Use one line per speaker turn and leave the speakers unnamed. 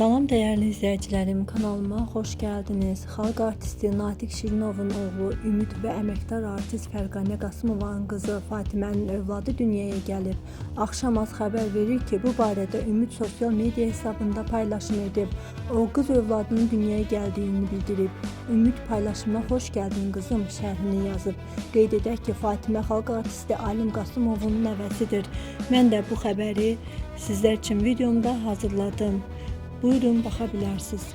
Salam değerli izleyicilerim, kanalıma hoş geldiniz. Xalq artisti Natiq Şirinovun oğlu Ümid və əməkdar artist Fərqanə Qasımovanın qızı Fatimənin övladı dünyaya gəlib. Axşam az xəbər verir ki, bu barədə Ümid sosial media hesabında paylaşım edib. O qız övladının dünyaya gəldiyini bildirib. Ümid paylaşımına xoş gəldin qızım şərhini yazıb. Qeyd edək ki, Fatimə xalq artisti Alim Qasımovun nəvəsidir. Mən də bu xəbəri sizlər üçün videomda hazırladım. Buyurun baxa bilərsiniz.